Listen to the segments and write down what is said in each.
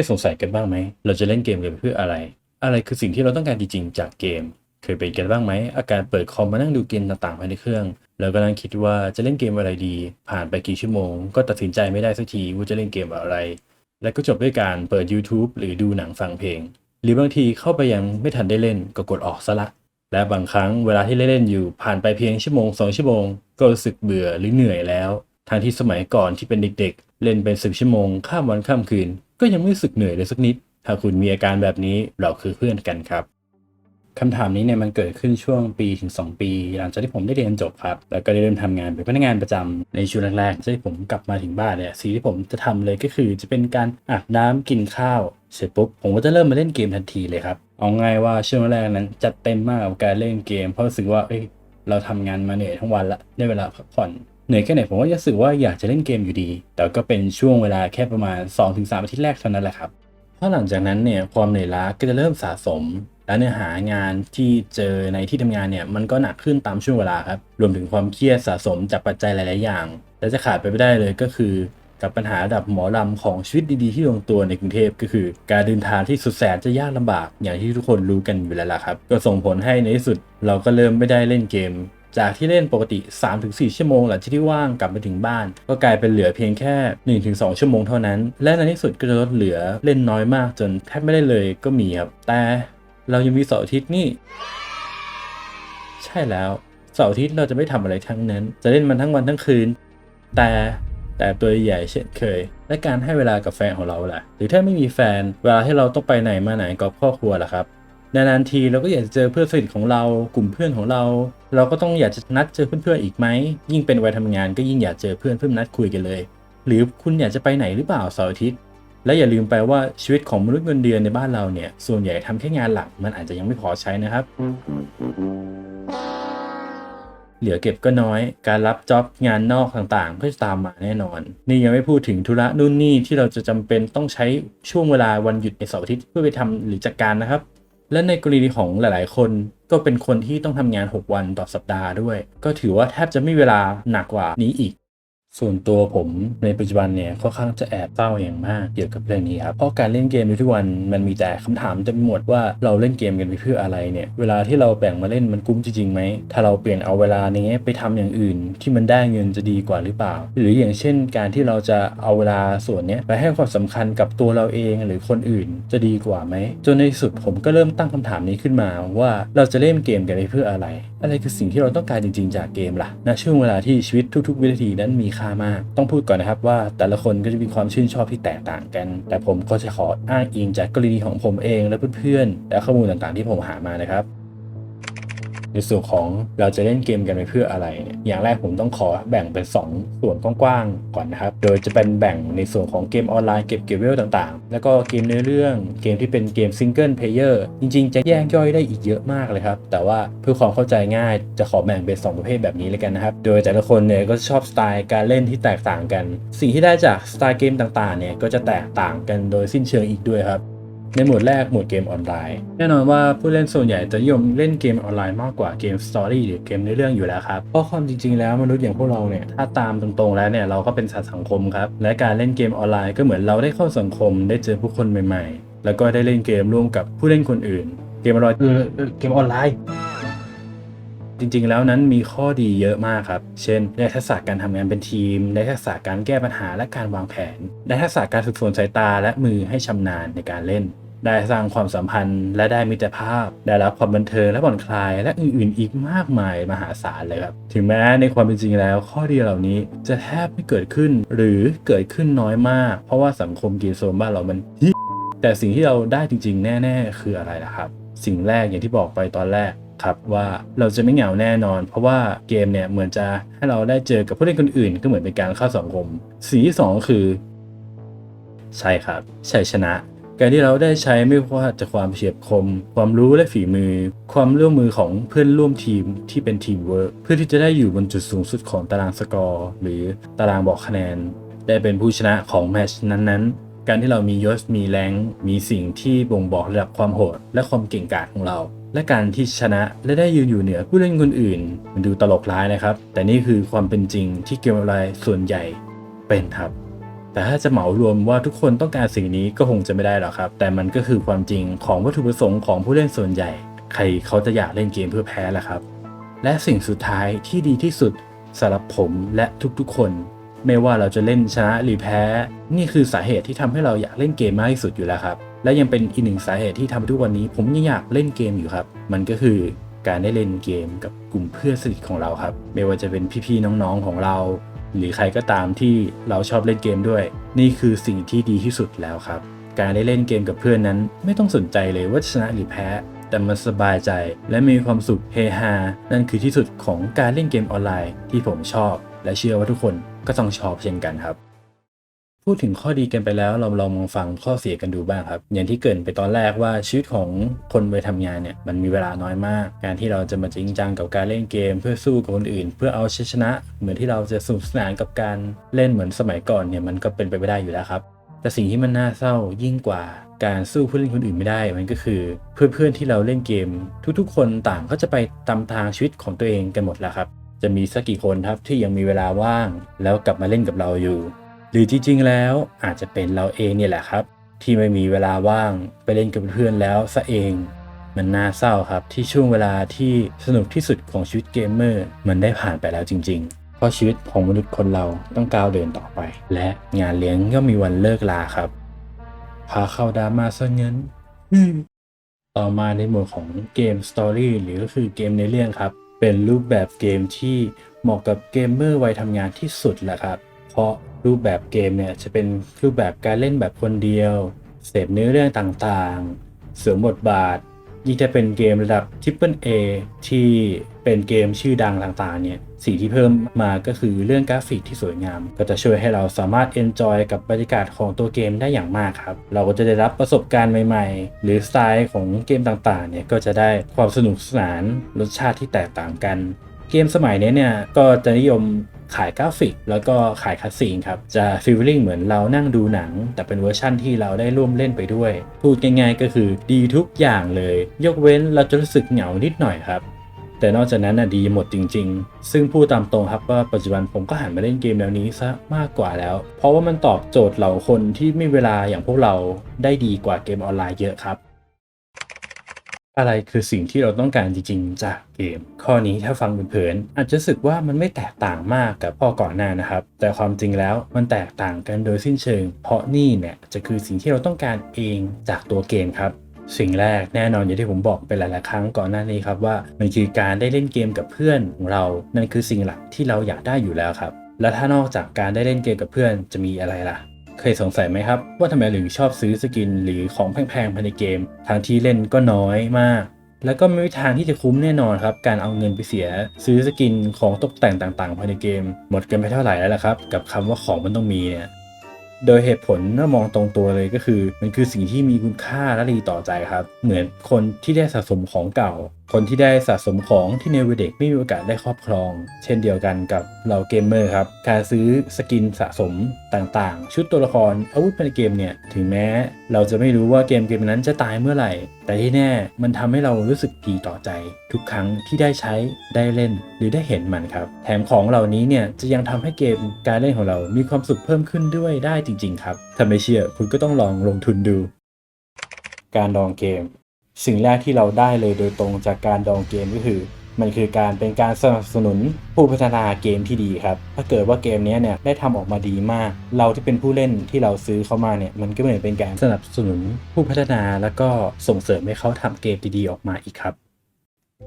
ยสงสัยกันบ้างไหม เราจะเล่นเกมกันเพื่ออะไร อะไรคือสิ่งที่เราต้องการจริงๆ จากเกม เคยเป็นกันบ้างไหม อาการเปิดคอมมานั่งดูเกมต่างๆภายในเครื่อง แล้วก็นั่งคิดว่าจะเล่นเกมอะไรดี ผ่านไปกี่ชั่วโมง ก็ตัดสินใจไม่ได้สักทีว่าจะเล่นเกมอะไร และก็จบด้วยการเปิด YouTube หรือดูหนังฟังเพลง หรือบางทีเข้าไปยังไม่ทันได้เล่นก็กดออกซะละ และบางครั้งเวลาที่เล่นๆอยู่ผ่านไปเพียงชั่วโมงสองชั่วโมงก็รู้สึกเบื่อหรือเหนื่อยแล้ว ทางที่สมัยก่อนที่เป็นเด็กๆ เล่นเป็นสิบชั่วโมง ข้ามวันข้ามคืน ก็ยังไม่รู้สึกเหนื่อยเลยสักนิด ถ้าคุณมีอาการแบบนี้เราคือเพื่อนกันครับคำถามนี้เนี่ยมันเกิดขึ้นช่วงปีถึง 2 ปี หลังจากที่ผมได้เรียนจบครับ แล้วก็ได้เริ่มทำงานเป็นพนักงานประจำในช่วงแรกๆที่ผมกลับมาถึงบ้านเนี่ยสิ่งที่ผมจะทำเลยก็คือจะเป็นการอาบน้ำกินข้าว เสร็จปุ๊บ ผมก็จะเริ่มมาเล่นเกมทันทีเลยครับ เอาง่ายว่าช่วงแรกนั้นจัดเต็มมากกับการเล่นเกม เพราะรู้สึกว่าเอ้ยเราทำงานมาเหนื่อยทั้งวันละได้เวลาพักผ่อน เหนื่อยแค่ไหนผมก็รู้สึกว่าอยากจะเล่นเกมอยู่ดี แต่ก็เป็นช่วงเวลาแค่ประมาณ 2-3อาทิตย์แรกเท่านั้นแหละครับเพราะหลังจากนั้นเนี่ยความเหนื่อยล้าก็จะเริ่มสะสม และเนื้อหางานที่เจอในที่ทำงานเนี่ยมันก็หนักขึ้นตามช่วงเวลาครับรวมถึงความเครียดสะสมจากปัจจัยหลาย ๆ อย่าง และจะขาดไปไม่ได้เลยก็คือ กับปัญหาระดับหมอลำของชีวิตดี ๆ ที่ลงตัวในกรุงเทพก็คือ การเดินทางที่สุดแสนจะยากลำบากอย่างที่ทุกคนรู้กันอยู่แล้วล่ะครับ ก็ส่งผลให้ในที่สุดเราก็เริ่มไม่ได้เล่นเกม จากที่เล่นปกติ 3-4 ชั่วโมงหลังจากที่ว่างกลับมาถึงบ้าน ก็กลายเป็นเหลือเพียงแค่ 1-2 ชั่วโมงเท่านั้น และในที่สุดก็จะลดเหลือเล่นน้อยมากจนแทบไม่ได้เลยก็มีครับ แต่เรายังมีเสาร์อาทิตย์นี่ ใช่แล้วเสาร์อาทิตย์เราจะไม่ทำอะไรทั้งนั้น จะเล่นมันทั้งวันทั้งคืน แต่แต่ตัวใหญ่เช่นเคย และการให้เวลากับแฟนของเราล่ะ หรือถ้าไม่มีแฟน เวลาที่เราต้องไปไหนมาไหนกับครอบครัวล่ะครับ นานๆทีเราก็อยากจะเจอเพื่อนสนิทของเรากลุ่มเพื่อนของเรา เราก็ต้องอยากจะนัดเจอเพื่อนๆอีกไหมยิ่งเป็นวัยทำงานก็ยิ่งอยากเจอเพื่อนเพื่อนัดคุยกันเลย หรือคุณอยากจะไปไหนหรือเปล่าเสาร์อาทิตย์และอย่าลืมไปว่าชีวิตของมนุษย์เงินเดือนในบ้านเราเนี่ยส่วนใหญ่ทำแค่งานหลักมันอาจจะยังไม่พอใช้นะครับ เหลือเก็บก็น้อย การรับจ็อบงานนอกต่างๆ ก็จะตามมาแน่นอน นี่ยังไม่พูดถึงธุระนู่นนี่ที่เราจะจำเป็นต้องใช้ช่วงเวลาวันหยุดในเสาร์อาทิตย์เพื่อไปทำหรือจัดการนะครับ และในกรณีของหลาย ๆ คนก็เป็นคนที่ต้องทำงาน 6 วันต่อสัปดาห์ด้วย ก็ถือว่าแทบจะไม่เวลาหนักกว่านี้อีก ส่วนตัวผมในปัจจุบันเนี่ยค่อนข้างจะแอบเศร้าอย่างมากเกี่ยวกับเรื่องนี้ครับเพราะการเล่นเกมในทุกวันมันมีแต่คำถามเต็มไปหมดว่าเราเล่นเกมกันไปเพื่ออะไรเนี่ยเวลาที่เราแบ่งมาเล่นมันคุ้มจริงๆไหมถ้าเราเปลี่ยนเอาเวลานี้ไปทำอย่างอื่น ที่มันได้เงินจะดีกว่าหรือเปล่า หรืออย่างเช่น การที่เราจะเอาเวลาส่วนเนี้ยไปให้ความสำคัญกับตัวเราเองหรือคนอื่นจะดีกว่าไหมจนในสุดผมก็เริ่มตั้งคำถามนี้ขึ้นมาว่าเราจะเล่นเกมกันไปเพื่ออะไร อะไรคือสิ่งที่เราต้องการจริง ๆ จากเกมล่ะณช่วงเวลาที่ชีวิตทุก ๆ วินาทีนั้นมีค่ามาก ต้องพูดก่อนนะครับว่าแต่ละคนก็จะมีความชื่นชอบที่แตกต่างกัน แต่ผมก็จะขออ้างอิงจากกรณีของผมเองและเพื่อนๆและข้อมูลต่างๆที่ผมหามานะครับ ในส่วนของเราจะเล่นเกมกันไปเพื่ออะไรเนี่ยอย่างแรกผมต้องขอแบ่งเป็น 2 ส่วนกว้างๆก่อนนะครับ โดยจะเป็นแบ่งในส่วนของเกมออนไลน์เก็บเกมเวลต่างๆ แล้วก็เกมเนื้อเรื่องเกมที่เป็นเกมซิงเกิลเพลเยอร์จริงๆ จะแยกย่อยได้อีกเยอะมากเลยครับ แต่ว่าเพื่อความเข้าใจง่ายจะขอแบ่งเป็น 2 ประเภทแบบนี้เลยกันนะครับ โดยแต่ละคนเนี่ยก็ชอบสไตล์การเล่นที่แตกต่างกัน สิ่งที่ได้จากสไตล์เกมต่างๆเนี่ยก็จะแตกต่างกันโดยสิ้นเชิงอีกด้วยครับ ในหมวดแรกหมวดเกมออนไลน์ แน่นอนว่าผู้เล่นส่วนใหญ่จะนิยมเล่นเกมออนไลน์มากกว่าเกมสตอรี่หรือเกมในเรื่องอยู่แล้วครับ เพราะความจริงๆแล้วมนุษย์อย่างพวกเราเนี่ยถ้าตามตรงๆแล้วเนี่ยเราก็เป็นสัตว์สังคมครับ และการเล่นเกมออนไลน์ก็เหมือนเราได้เข้าสังคม ได้เจอผู้คนใหม่ๆ แล้วก็ได้เล่นเกมร่วมกับผู้เล่นคนอื่น เกมออนไลน์เออเออเกมออนไลน์ จริง ๆ แล้วนั้นมีข้อดีเยอะมากครับ เช่น ได้ทักษะการทำงานเป็นทีม ได้ทักษะการแก้ปัญหาและการวางแผน ได้ทักษะการฝึกฝนสายตาและมือให้ชำนาญในการเล่น ได้สร้างความสัมพันธ์ และได้มิตรภาพ ได้รับความบันเทิงและผ่อนคลาย และอื่นๆ อีกมากมายมหาศาลเลยครับ ถึงแม้ในความเป็นจริงแล้ว ข้อดีเหล่านี้จะแทบไม่เกิดขึ้น หรือเกิดขึ้นน้อยมาก เพราะว่าสังคมเกมโซนบ้านเรามันแต่สิ่งที่เราได้จริง ๆ แน่ ๆ คืออะไรล่ะครับ สิ่งแรกอย่างที่บอกไปตอนแรก ครับว่าเราจะไม่เหงาแน่นอน เพราะว่าเกมเนี่ยเหมือนจะให้เราได้เจอกับผู้เล่นคนอื่น ก็เหมือนเป็นการเข้าสังคมสิ่งที่สองก็คือ ใช่ครับชัยชนะ การที่เราได้ใช้ไม่ว่าจะความเฉียบคม ความรู้และฝีมือ ความร่วมมือของเพื่อนร่วมทีมที่เป็นทีมเวิร์กเพื่อที่จะได้อยู่บนจุดสูงสุดของตารางสกอร์ หรือตารางบอกคะแนน ได้เป็นผู้ชนะของแมชนั้นๆการที่เรามียศมีแรง มีสิ่งที่บ่งบอกระดับความโหด และความเก่งกาจของเรา และการที่ชนะและได้ยืนอยู่เหนือผู้เล่นคนอื่น มันดูตลกร้ายนะครับ แต่นี่คือความเป็นจริงที่เกมออนไลน์ส่วนใหญ่เป็นครับ แต่ถ้าจะเหมารวมว่าทุกคนต้องการสิ่งนี้ก็คงจะไม่ได้หรอกครับ แต่มันก็คือความจริงของวัตถุประสงค์ของผู้เล่นส่วนใหญ่ ใครเขาจะอยากเล่นเกมเพื่อแพ้ล่ะครับ และสิ่งสุดท้ายที่ดีที่สุดสำหรับผมและทุกๆ คน ไม่ว่าเราจะเล่นชนะหรือแพ้ นี่คือสาเหตุที่ทำให้เราอยากเล่นเกมมากที่สุดอยู่แล้วครับ และยังเป็นอีกหนึ่งสาเหตุที่ทำให้ทุกวันนี้ ผมยังอยากเล่นเกมอยู่ครับ มันก็คือการได้เล่นเกมกับกลุ่มเพื่อนสนิทของเราครับ ไม่ว่าจะเป็นพี่ๆน้องๆของเรา หรือใครก็ตามที่เราชอบเล่นเกมด้วย นี่คือสิ่งที่ดีที่สุดแล้วครับ การได้เล่นเกมกับเพื่อนนั้น ไม่ต้องสนใจเลยว่าชนะหรือแพ้ แต่มันสบายใจและมีความสุขเฮฮา นั่นคือที่สุดของการเล่นเกมออนไลน์ที่ผมชอบ และเชื่อว่าทุกคนก็ต้องชอบเช่นกันครับ พูดถึงข้อดีกันไปแล้ว เราลองมาฟังข้อเสียกันดูบ้างครับ อย่างที่เกินไปตอนแรกว่าชีวิตของคนไปทำงานเนี่ยมันมีเวลาน้อยมาก การที่เราจะมาจริงจังกับการเล่นเกม เพื่อสู้กับคนอื่น เพื่อเอาชัยชนะ เหมือนที่เราจะสนุกสนานกับการเล่นเหมือนสมัยก่อนเนี่ยมันก็เป็นไปไม่ได้อยู่แล้วครับ แต่สิ่งที่มันน่าเศร้ายิ่งกว่าการสู้ผู้เล่นคนอื่นไม่ได้ มันก็คือเพื่อนๆที่เราเล่นเกม ทุกๆ คนต่างก็จะไปตามทางชีวิตของตัวเองกันหมดแล้วครับ จะมีสักกี่คนครับที่ยังมีเวลาว่าง แล้วกลับมาเล่นกับเราอยู่ หรือจริงๆแล้วอาจจะเป็นเราเองเนี่ยแหละครับ ที่ไม่มีเวลาว่างไปเล่นกับเพื่อนแล้วซะเอง มันน่าเศร้าครับที่ช่วงเวลาที่สนุกที่สุดของชีวิตเกมเมอร์มันได้ผ่านไปแล้วจริง ๆ เพราะชีวิตของมนุษย์คนเราต้องก้าวเดินต่อไป และงานเลี้ยงก็มีวันเลิกลาครับ พาเข้าดราม่าซะงั้นต่อมาในหมวดของเกมสตอรี่หรือก็คือเกมในเรื่องครับ เป็นรูปแบบเกมที่เหมาะกับเกมเมอร์วัยทำงานที่สุดแหละครับ พราะรูปแบบเกมเนี่ยจะเป็นรูปแบบการเล่นแบบคนเดียว เสพเนื้อเรื่องต่างๆ เสริมบทบาท ยิ่งจะเป็นเกมระดับ Triple A ที่เป็นเกมชื่อดังต่างๆเนี่ยสิ่งที่เพิ่มมาก็คือเรื่องกราฟิกที่สวยงาม ก็จะช่วยให้เราสามารถ enjoy กับบรรยากาศของตัวเกมได้อย่างมากครับ เราก็จะได้รับประสบการณ์ใหม่ๆ หรือสไตล์ของเกมต่างๆเนี่ยก็จะได้ความสนุกสนานรสชาติที่แตกต่างกัน เกมสมัยนี้เนี่ยก็จะนิยมขายกราฟิก แล้วก็ขายคัสซีนครับ จะฟีลลิ่งเหมือนเรานั่งดูหนัง แต่เป็นเวอร์ชั่นที่เราได้ร่วมเล่นไปด้วย พูดง่ายๆก็คือดีทุกอย่างเลย ยกเว้นเราจะรู้สึกเหงานิดหน่อยครับ แต่นอกจากนั้นน่ะดีหมดจริง ๆ ซึ่งพูดตามตรงครับว่าปัจจุบันผมก็หันมาเล่นเกมแนวนี้ซะมากกว่าแล้ว เพราะว่ามันตอบโจทย์เหล่าคนที่ไม่มีเวลาอย่างพวกเราได้ดีกว่าเกมออนไลน์เยอะครับ อะไรคือสิ่งที่เราต้องการจริงๆ จากเกม ข้อนี้ถ้าฟังเผินๆอาจจะรู้สึกว่ามันไม่แตกต่างมากกับข้อก่อนหน้านะครับ แต่ความจริงแล้วมันแตกต่างกันโดยสิ้นเชิง เพราะนี่เนี่ยจะคือสิ่งที่เราต้องการเองจากตัวเกมครับสิ่งแรกแน่นอนอย่างที่ผมบอกไปหลาย ๆ ครั้งก่อนหน้านี้ครับว่ามันคือการได้เล่นเกมกับเพื่อนของเรา นั่นคือสิ่งหลักที่เราอยากได้อยู่แล้วครับ และถ้านอกจากการได้เล่นเกมกับเพื่อนจะมีอะไรล่ะ เคยสงสัยไหมครับ ว่าทำไมถึงชอบซื้อสกินหรือของแพงๆภายในเกม ทางที่เล่นก็น้อยมาก แล้วก็ไม่มีทางที่จะคุ้มแน่นอนครับ การเอาเงินไปเสีย ซื้อสกินของตกแต่งต่างๆภายในเกม หมดกันไปเท่าไหร่แล้วล่ะครับ กับคำว่าของมันต้องมีเนี่ยโดยเหตุผลถ้ามองตรงตัวเลยก็คือ มันคือสิ่งที่มีคุณค่าและดีต่อใจครับ เหมือนคนที่ได้สะสมของเก่า คนที่ได้สะสมของที่ในวัยเด็กไม่มีโอกาสได้ครอบครอง เช่นเดียวกันกับเราเกมเมอร์ครับ การซื้อสกินสะสมต่างๆ ชุดตัวละครอาวุธภายในเกมเนี่ย ถึงแม้เราจะไม่รู้ว่าเกมเกมนั้นจะตายเมื่อไหร่ แต่ที่แน่มันทำให้เรารู้สึกดีต่อใจ ทุกครั้งที่ได้ใช้ได้เล่นหรือได้เห็นมันครับ แถมของเหล่านี้เนี่ยจะยังทำให้เกมการเล่นของเรามีความสุขเพิ่มขึ้นด้วยได้จริง ๆ ครับถ้าไม่เชื่อคุณก็ต้องลองลงทุนดู การดองเกม สิ่งแรกที่เราได้เลยโดยตรงจากการดองเกมก็คือ มันคือการเป็นการสนับสนุนผู้พัฒนาเกมที่ดีครับ ถ้าเกิดว่าเกมนี้เนี่ยได้ทำออกมาดีมาก เราที่เป็นผู้เล่นที่เราซื้อเข้ามาเนี่ยมันก็เหมือนเป็นการสนับสนุนผู้พัฒนาแล้วก็ส่งเสริมให้เขาทำเกมดีๆออกมาอีกครับ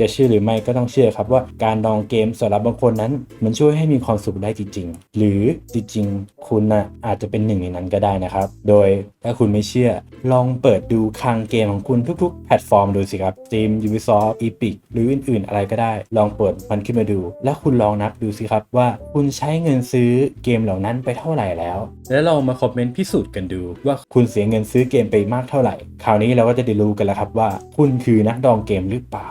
จะเชื่อหรือไม่ก็ต้องเชื่อครับว่าการดองเกมสำหรับบางคนนั้น มันช่วยให้มีความสุขได้จริง ๆ หรือจริงๆ คุณนะอาจจะเป็นหนึ่งในนั้นก็ได้นะครับ โดยถ้าคุณไม่เชื่อ ลองเปิดดูคลังเกมของคุณทุกๆ แพลตฟอร์มดูสิครับ Steam Ubisoft Epic หรืออื่นๆ อะไรก็ได้ ลองเปิดมันขึ้นมาดู แล้วคุณลองนับดูสิครับว่าคุณใช้เงินซื้อเกมเหล่านั้นไปเท่าไหร่แล้ว แล้วลองมาคอมเมนต์พิสูจน์กันดู ว่าคุณเสียเงินซื้อเกมไปมากเท่าไหร่ คราวนี้เราก็จะได้รู้กันแล้วครับว่า คุณคือนักดองเกมหรือเปล่า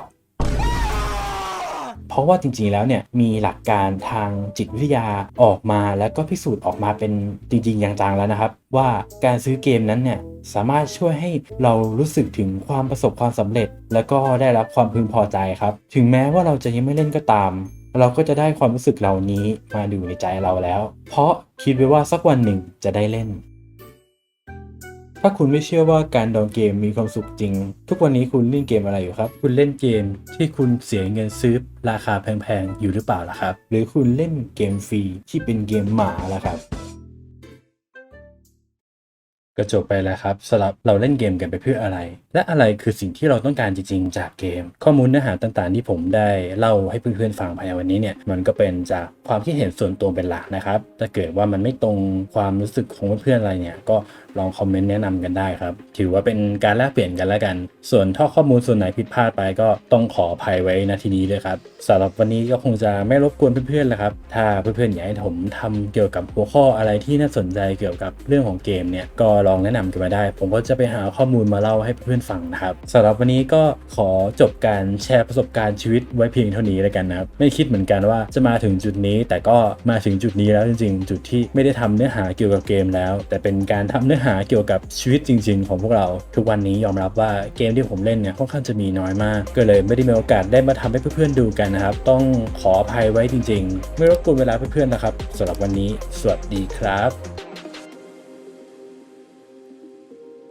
ราะว่าจริงๆแล้วเนี่ยมีหลักการทางจิตวิทยาออกมาแล้วก็พิสูจน์ออกมาเป็นจริงๆอย่างจังแล้วนะครับ ว่าการซื้อเกมนั้นเนี่ยสามารถช่วยให้เรารู้สึกถึงความประสบความสำเร็จ แล้วก็ได้รับความพึงพอใจครับ ถึงแม้ว่าเราจะยังไม่เล่นก็ตาม เราก็จะได้ความรู้สึกเหล่านี้มาอยู่ในใจเราแล้ว เพราะคิดไว้ว่าสักวันหนึ่งจะได้เล่น ถ้าคุณไม่เชื่อว่าการดองเกมมีความสุขจริง ทุกวันนี้คุณเล่นเกมอะไรอยู่ครับ คุณเล่นเกมที่คุณเสียเงินซื้อราคาแพงๆ อยู่หรือเปล่าล่ะครับ หรือคุณเล่นเกมฟรีที่เป็นเกมหมาล่ะครับก็จบไปแล้วครับสำหรับเราเล่นเกมกันไปเพื่ออะไร และอะไรคือสิ่งที่เราต้องการจริงๆ จากเกม ข้อมูลเนื้อหาต่างๆ ที่ผมได้เล่าให้เพื่อนๆฟังภายในวันนี้เนี่ยมันก็เป็นจากความคิดเห็นส่วนตัวเป็นหลักนะครับถ้าเกิดว่ามันไม่ตรงความรู้สึกของเพื่อนๆอะไรเนี่ยก็ ลองคอมเมนต์แนะนำกันได้ครับ ถือว่าเป็นการแลกเปลี่ยนกันแล้วกัน ส่วนถ้าข้อมูลส่วนไหนผิดพลาดไปก็ต้องขออภัยไว้ณทีนี้เลยครับสำหรับวันนี้ก็คงจะไม่รบกวนเพื่อนๆแล้วครับ ถ้าเพื่อนๆอยากให้ผมทำเกี่ยวกับหัวข้ออะไรที่น่าสนใจเกี่ยวกับเรื่องของเกมเนี่ยก็ลองแนะนำกันมาได้ ผมก็จะไปหาข้อมูลมาเล่าให้เพื่อนๆฟังนะครับสำหรับวันนี้ก็ขอจบการแชร์ประสบการณ์ชีวิตไว้เพียงเท่านี้แล้วกันนะครับไม่คิดเหมือนกันว่าจะมาถึงจุดนี้ แต่ก็มาถึงจุดนี้แล้วจริง ๆ จุดที่ไม่ได้ทำเนื้อหาเกี่ยวกับเกมแล้ว แต่เป็นการทำเนื้อหาเกี่ยวกับชีวิตจริง ๆ ของพวกเรา ทุกวันนี้ยอมรับว่าเกมที่ผมเล่นเนี่ยค่อนข้างจะมีน้อยมาก ก็เลยไม่ได้มีโอกาสได้มาทำให้เพื่อนๆดูกันนะครับ ต้องขออภัยไว้จริง ๆ ไม่รบกวนเวลาเพื่อนๆนะครับสำหรับวันนี้ สวัสดีครับ